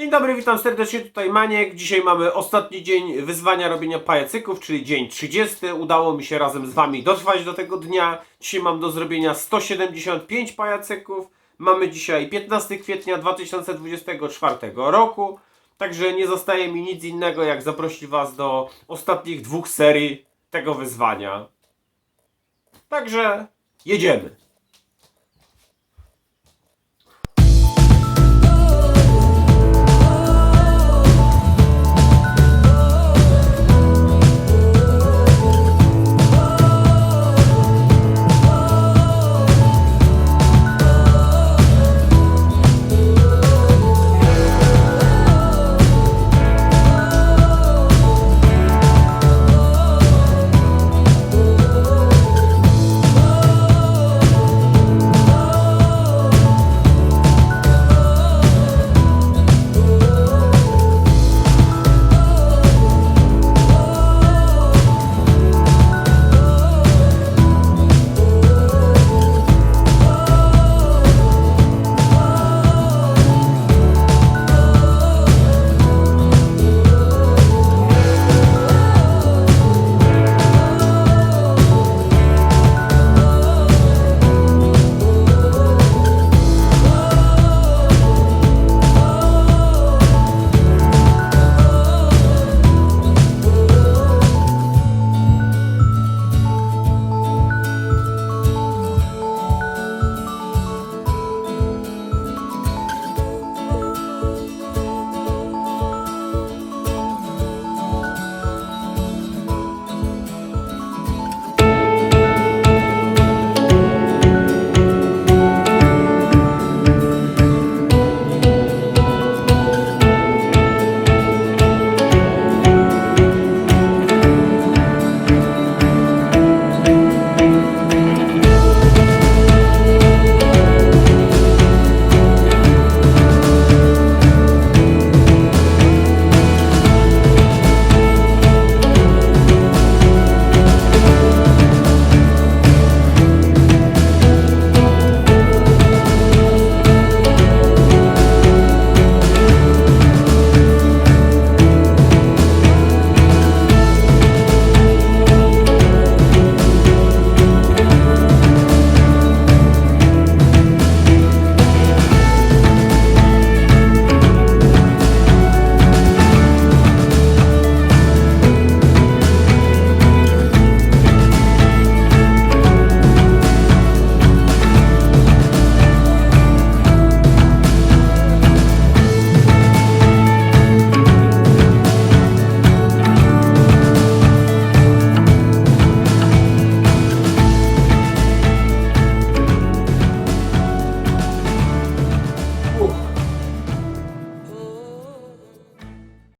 Dzień dobry, witam serdecznie, tutaj Maniek. Dzisiaj mamy ostatni dzień wyzwania robienia pajacyków, czyli dzień 30. Udało mi się razem z Wami dotrwać do tego dnia. Dzisiaj mam do zrobienia 175 pajacyków. Mamy dzisiaj 15 kwietnia 2024 roku. Także nie zostaje mi nic innego, jak zaprosić Was do ostatnich dwóch serii tego wyzwania. Także jedziemy.